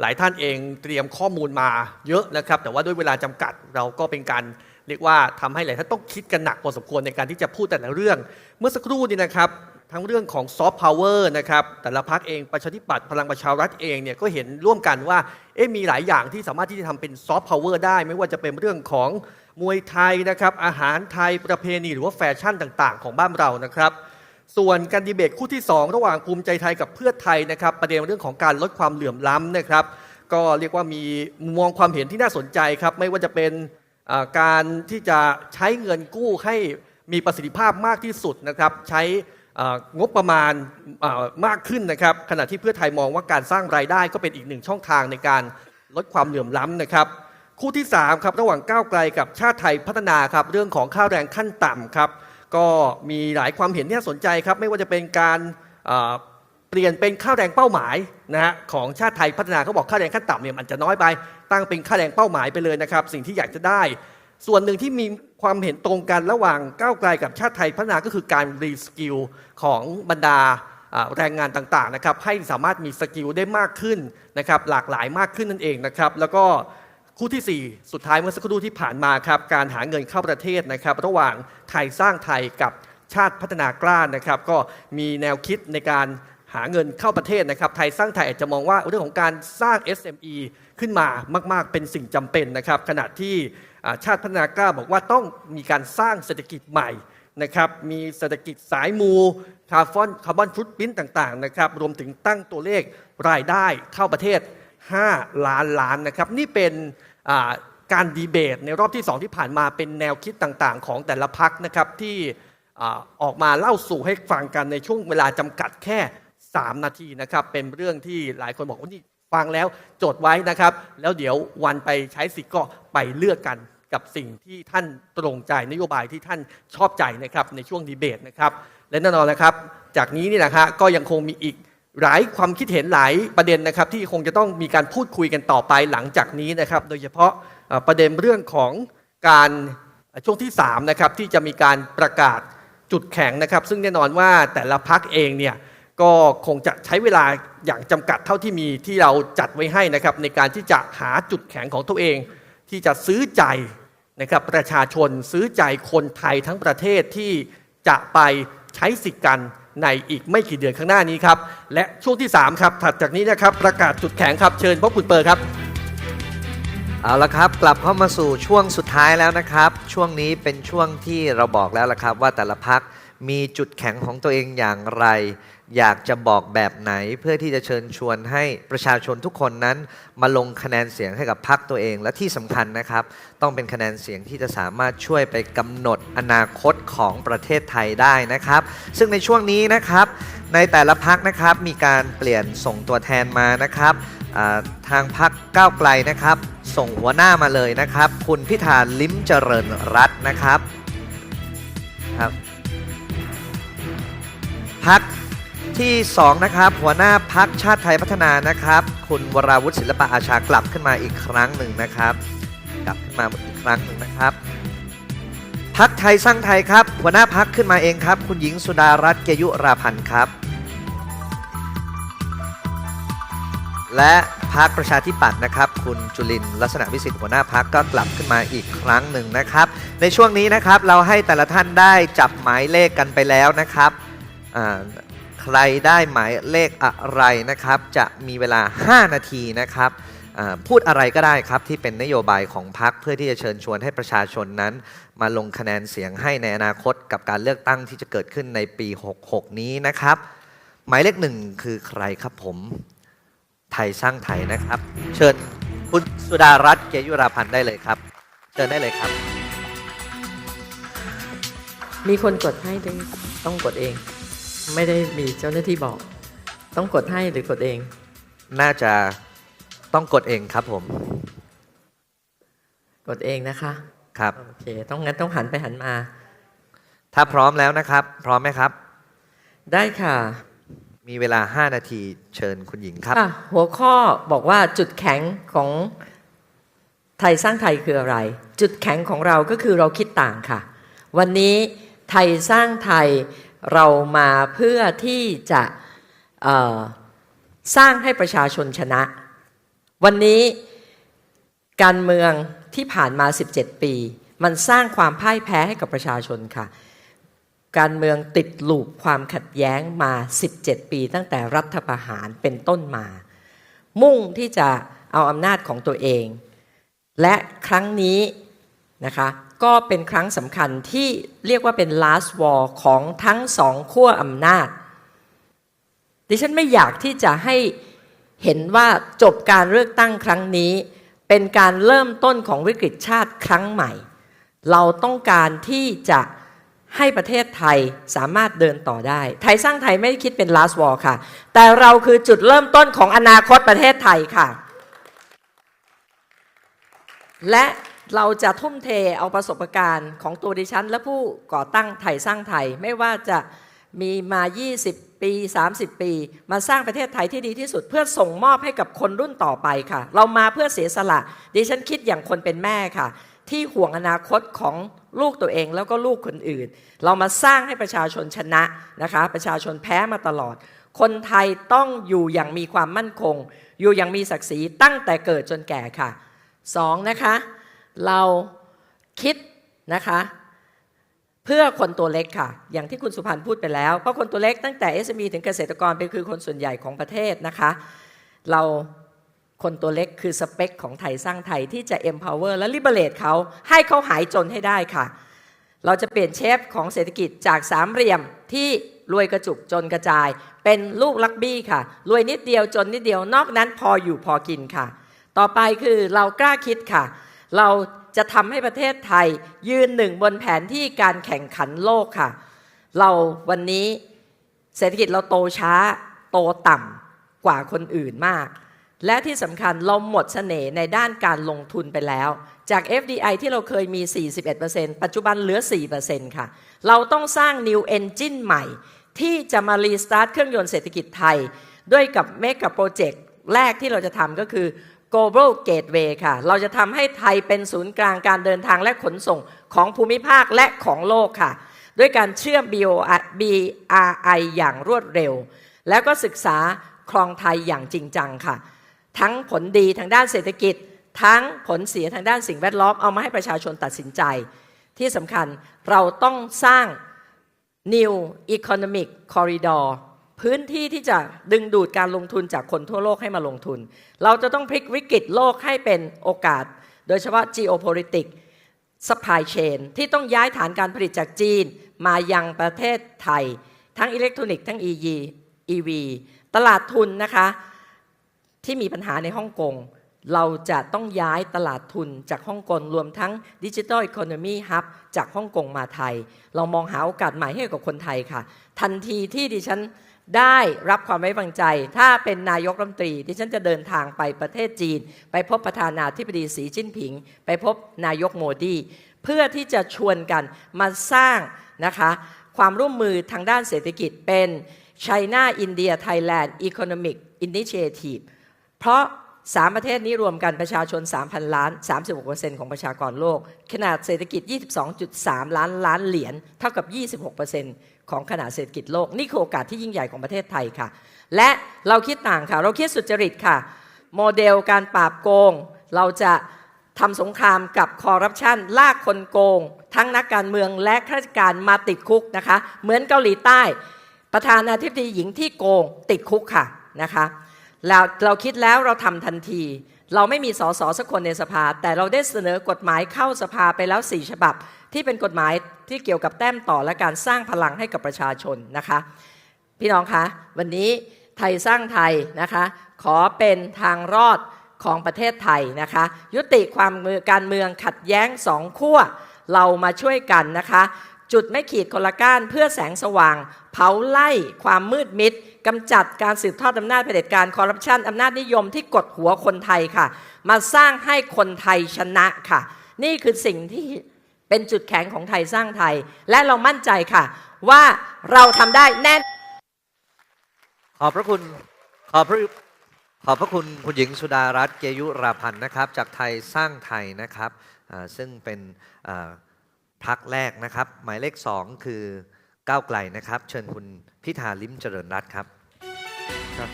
หลายท่านเองเตรียมข้อมูลมาเยอะนะครับ แต่ว่าด้วยเวลาจำกัดเราก็เป็นการเรียกว่าทำให้หลายท่านต้องคิดกันหนักพอสมควรในการที่จะพูดแต่ละเรื่อง เมื่อสักครู่นี้นะครับ ทั้งเรื่องของซอฟต์พาวเวอร์นะครับแต่ละพักเองประชาธิปัตย์พลังประชารัฐเองเนี่ยก็เห็นร่วมกันว่าเอ๊ะมีหลายอย่างที่สามารถที่จะทำเป็นซอฟต์พาวเวอร์ได้ ไม่ว่าจะเป็นเรื่องของมวยไทยนะครับอาหารไทยประเพณีหรือว่าแฟชั่นต่าง ๆ ของบ้านเรานะครับ ส่วนการดีเบตคู่ที่ 2 ระหว่างภูมิใจไทยกับเพื่อไทยนะครับ ประเด็นเรื่องของการลดความเหลื่อมล้ำนะครับ ก็เรียกว่ามีมุมมองความเห็นที่น่าสนใจครับ ไม่ว่าจะเป็นการที่จะใช้เงินกู้ให้มีประสิทธิภาพมากที่สุดนะครับ ใช้งบประมาณมากขึ้นนะครับ ขณะที่เพื่อไทยมองว่าการสร้างรายได้ก็เป็นอีกหนึ่งช่องทางในการลดความเหลื่อมล้ำนะครับ คู่ที่3ครับระหว่างก้าวไกลกับชาติไทยพัฒนาครับเรื่องของค่าแรงขั้นต่ำครับ ก็มีหลายความเห็นที่น่าสนใจครับ ไม่ว่าจะเป็นการเปลี่ยนเป็นค่าแรงเป้าหมายนะฮะของชาติไทยพัฒนาเขาบอกค่าแรงขั้นต่ำเนี่ยมันจะน้อยไป ตั้งเป็นค่าแรงเป้าหมายไปเลยนะครับ สิ่งที่อยากจะได้ ส่วนหนึ่งที่มีความเห็นตรงกันระหว่างก้าวไกลกับชาติไทยพัฒนาก็คือการรีสกิลของบรรดาแรงงานต่างๆนะครับให้สามารถมีสกิลได้มากขึ้นนะครับหลากหลายมากขึ้นนั่นเองนะครับแล้วก็ คู่ทีสี่ 4 สุดท้ายเมื่อสักครู่ที่ผ่านมาครับการหาเงินเข้าประเทศนะครับ ระหว่างไทยสร้างไทยกับชาติพัฒนากล้านะครับ ก็มีแนวคิดในการหาเงินเข้าประเทศนะครับ ไทยสร้างไทยอาจจะมองว่าเรื่องของการสร้าง SME ขึ้นมามาก ๆ เป็นสิ่งจำเป็นนะครับ ขณะที่ชาติพัฒนากล้าบอกว่าต้องมีการสร้างเศรษฐกิจใหม่นะครับ มีเศรษฐกิจสายมูคาร์บอนคาร์บอนฟุตพิ้นต่าง ๆ นะครับ รวมถึงตั้งตัวเลขรายได้เข้าประเทศ 5 ล้านล้านนะครับ นี่เป็นการดีเบตในรอบที่ 2 ที่ผ่านมาเป็นแนวคิดต่างๆ ของแต่ละพักนะครับที่อออกมาเล่าสู่ให้ฟังกันในช่วงเวลาจำกัดแค่ 3 นาทีนะครับ เป็นเรื่องที่หลายคนบอกว่านี่ฟังแล้วจดไว้นะครับ แล้วเดี๋ยววันไปใช้สิทธิ์ก็ไปเลือกกันกับสิ่งที่ท่านตรงใจนโยบายที่ท่านชอบใจนะครับในช่วงดีเบตนะครับและแน่นอนนะครับ จากนี้นี่นะฮะก็ยังคงมีอีก หลายความคิดเห็นหลายประเด็นนะครับ ที่คงจะต้องมีการพูดคุยกันต่อไปหลังจากนี้นะครับ โดยเฉพาะประเด็นเรื่องของการช่วงที่3นะครับที่จะมีการประกาศจุดแข็งนะครับ ซึ่งแน่นอนว่าแต่ละพักเองเนี่ยก็คงจะใช้เวลาอย่างจำกัดเท่าที่มีที่เราจัดไว้ให้นะครับ ในการที่จะหาจุดแข็งของตัวเอง ที่จะซื้อใจนะครับประชาชนซื้อใจคนไทยทั้งประเทศที่จะไปใช้สิทธิ์กัน ในอีกไม่กี่เดือนข้างหน้านี้ครับ และช่วงที่ 3 ครับ ถัดจากนี้นะครับ ประกาศจุดแข็งครับ เชิญพบคุณเปิร์ครับ เอาละครับ กลับเข้ามาสู่ช่วงสุดท้ายแล้วนะครับ ช่วงนี้เป็นช่วงที่เราบอกแล้วละครับ ว่าแต่ละพัก มีจุดแข็งของตัวเองอย่างไร อยากจะบอกแบบไหนเพื่อที่จะเชิญชวนให้ประชาชนทุกคนนั้น มาลงคะแนนเสียงให้กับพักตัวเอง และที่สำคัญนะครับ ต้องเป็นคะแนนเสียงที่จะสามารถช่วยไปกำหนดอนาคตของประเทศไทยได้นะครับ ซึ่งในช่วงนี้นะครับ ในแต่ละพักนะครับมีการเปลี่ยนส่งตัวแทนมานะครับทางพักก้าวไกลนะครับ ส่งหัวหน้ามาเลยนะครับ คุณพิธาลิ้มเจริญรัตน์นะครับครับ พักที่ 2 นะครับ หัวหน้าพักชาติไทยพัฒนานะครับ คุณวราวุฒิศิลปะอาชากลับขึ้นมาอีกครั้งหนึ่งนะครับ กลับขึ้นมาอีกครั้งหนึ่งนะครับพักไทยสร้างไทยครับ หัวหน้าพักขึ้นมาเองครับ คุณหญิงสุดารัตน์เกยุราพันธ์ครับ และพักประชาธิปัตย์นะครับ คุณจุลินลักษณะวิสิทธิ์หัวหน้าพักก็กลับขึ้นมาอีกครั้งหนึ่งนะครับ ในช่วงนี้นะครับเราให้แต่ละท่านได้จับหมายเลขกันไปแล้วนะครับ ใครได้หมายเลขอะไรนะครับ จะมีเวลา 5 นาทีนะครับอ่าพูดอะไรก็ได้ครับที่เป็นนโยบายของพักเพื่อที่จะเชิญชวนให้ประชาชนนั้น มาลงคะแนนเสียงให้ในอนาคตกับการเลือกตั้งที่จะเกิดขึ้นในปี 66 นี้นะครับ หมายเลขหนึ่งคือใครครับผมไทยสร้างไทยนะครับ เชิญคุณสุดารัตน์เกยุราพันธ์ได้เลยครับ เชิญได้เลยครับ มีคนกดให้ด้วยต้องกดเอง ไม่ได้มีเจ้าหน้าที่บอก ต้องกดให้หรือกดเอง น่าจะต้องกดเองครับผม กดเองนะคะครับ โอเค ต้องงั้นต้องหันไปหันมา ถ้าพร้อมแล้วนะครับ พร้อมไหมครับ ได้ค่ะ มีเวลา 5 นาทีเชิญคุณหญิงครับค่ะหัวข้อบอกว่าจุดแข็งของไทยสร้างไทยคืออะไร จุดแข็งของเราก็คือเราคิดต่างค่ะ วันนี้ไทยสร้างไทย เรามาเพื่อที่จะสร้างให้ประชาชนชนะ วันนี้การเมืองที่ผ่านมา 17 ปี มันสร้างความพ่ายแพ้ให้กับประชาชนค่ะ การเมืองติดลูปความขัดแย้งมา 17 ปี ตั้งแต่รัฐประหารเป็นต้นมา มุ่งที่จะเอาอำนาจของตัวเอง และครั้งนี้ นะคะก็เป็นครั้งสำคัญที่เรียกว่าเป็น last war ของทั้งสองขั้วอำนาจ ดิฉันไม่อยากที่จะให้เห็นว่าจบการเลือกตั้งครั้งนี้ เป็นการเริ่มต้นของวิกฤตชาติครั้งใหม่ เราต้องการที่จะให้ประเทศไทยสามารถเดินต่อได้ ไทยสร้างไทยไม่ได้คิดเป็น last war ค่ะ แต่เราคือจุดเริ่มต้นของอนาคตประเทศไทยค่ะ และ เราจะทุ่มเทเอาประสบการณ์ของตัวดิฉัน และผู้ก่อตั้งไทยสร้างไทย ไม่ว่าจะมีมา 20 ปี 30 ปี มาสร้างประเทศไทยที่ดีที่สุด เพื่อส่งมอบให้กับคนรุ่นต่อไปค่ะ เรามาเพื่อเสียสละ ดิฉันคิดอย่างคนเป็นแม่ค่ะ ที่ห่วงอนาคตของลูกตัวเองแล้วก็ลูกคนอื่น เรามาสร้างให้ประชาชนชนะนะคะ ประชาชนแพ้มาตลอด คนไทยต้องอยู่อย่างมีความมั่นคง อยู่อย่างมีศักดิ์ศรีตั้งแต่เกิดจนแก่ค่ะสองนะคะ เราคิดนะคะเพื่อคนตัวเล็กค่ะ อย่างที่คุณสุพันธ์พูดไปแล้ว เพราะคนตัวเล็กตั้งแต่ SME ถึงเกษตรกรเป็นคือคนส่วนใหญ่ของประเทศนะคะ เราคนตัวเล็กคือสเปคของไทยสร้างไทยที่จะ empower และ liberate เขาให้เขาหายจนให้ได้ค่ะ เราจะเปลี่ยนเชฟของเศรษฐกิจจากสามเหลี่ยมที่รวยกระจุกจนกระจาย เป็นลูกลักบี้ค่ะ รวยนิดเดียวจนนิดเดียวนอกนั้นพออยู่พอกินค่ะ ต่อไปคือเรากล้าคิดค่ะ เราจะทำให้ประเทศไทยยืนหนึ่งบนแผนที่การแข่งขันโลกค่ะ เราวันนี้เศรษฐกิจเราโตช้า โตต่ำกว่าคนอื่นมาก และที่สำคัญเราหมดเสน่ห์ในด้านการลงทุนไปแล้ว จาก FDI ที่เราเคยมี 41%ปัจจุบันเหลือ 4%ค่ะ เราต้องสร้าง New Engine ใหม่ ที่จะมารีสตาร์ทเครื่องยนต์เศรษฐกิจไทย ด้วยกับเมกะโปรเจกต์แรกที่เราจะทำก็คือ global gateway ค่ะ เราจะทำให้ไทยเป็นศูนย์กลางการเดินทางและขนส่งของภูมิภาคและของโลกค่ะ ด้วยการเชื่อม BRI อย่างรวดเร็ว แล้วก็ศึกษาคลองไทยอย่างจริงจังค่ะ ทั้งผลดีทางด้านเศรษฐกิจ ทั้งผลเสียทางด้านสิ่งแวดล้อมเอามาให้ประชาชนตัดสินใจ ที่สำคัญเราต้องสร้าง New Economic Corridor พื้นที่ที่จะดึงดูดการลงทุนจากคนทั่วโลกให้มาลงทุน เราจะต้องพลิกวิกฤตโลกให้เป็นโอกาส โดยเฉพาะ geopolitics supply chain ที่ต้องย้ายฐานการผลิตจากจีน มายังประเทศไทย ทั้งอิเล็กทรอนิกส์ทั้ง EV EV ตลาดทุนนะคะ ที่มีปัญหาในฮ่องกงเราจะต้องย้ายตลาดทุนจากฮ่องกงรวมทั้งดิจิ t a ล e ค o n o มีฮับจากฮ่องกงมาไทย เรามองหาโอกาสใหม่ให้กับคนไทยค่ะ ทันทีที่ดิฉัน ได้รับความไว้วางใจ ถ้าเป็นนายกรัฐมนตรีดิฉันจะเดินทางไปประเทศจีน ไปพบประธานาธิบดีสีจิ้นผิง ไปพบนายกโมดี เพื่อที่จะชวนกันมาสร้างนะคะความร่วมมือทางด้านเศรษฐกิจเป็น China India Thailand Economic Initiative เพราะสามประเทศนี้รวมกันประชาชน 3,000 ล้าน 36%ของประชากรโลก ขนาดเศรษฐกิจ 22.3 ล้านล้านเหรียญเท่ากับ 26% ของขนาดเศรษฐกิจโลก นี่คือโอกาสที่ยิ่งใหญ่ของประเทศไทยค่ะ และเราคิดต่างค่ะ เราคิดสุจริตค่ะ โมเดลการปราบโกง เราจะทำสงครามกับคอร์รัปชันลากคนโกง ทั้งนักการเมืองและข้าราชการมาติดคุกนะคะ เหมือนเกาหลีใต้ ประธานาธิบดีหญิงที่โกงติดคุกค่ะนะคะแล้วเราคิดแล้วเราทำทันที เราไม่มีสสสักคนในสภา แต่เราได้เสนอกฎหมายเข้าสภาไปแล้ว 4 ฉบับ ที่เป็นกฎหมายที่เกี่ยวกับแต้มต่อและการสร้างพลังให้กับประชาชนนะคะ พี่น้องคะวันนี้ไทยสร้างไทยนะคะ ขอเป็นทางรอดของประเทศไทยนะคะ ยุติความการเมืองขัดแย้งสองขั้วเรามาช่วยกันนะคะ จุดไม่ขีดคนละก้านเพื่อแสงสว่าง เผาไล่ความมืดมิดกำจัดการสืบทอดอำนาจเผด็จการคอร์รัปชันอำนาจนิยมที่กดหัวคนไทยค่ะ มาสร้างให้คนไทยชนะค่ะ นี่คือสิ่งที่เป็นจุดแข็งของไทยสร้างไทย และเรามั่นใจค่ะ ว่าเราทำได้แน่ ขอบพระคุณ ขอบพระขอบพระคุณคุณหญิงสุดารัตน์เกยุราพันธ์นะครับ จากไทยสร้างไทยนะครับซึ่งเป็น พักแรกนะครับ หมายเลขสองคือก้าวไกลนะครับ เชิญคุณพิธาลิมเจริญรัตน์ครับ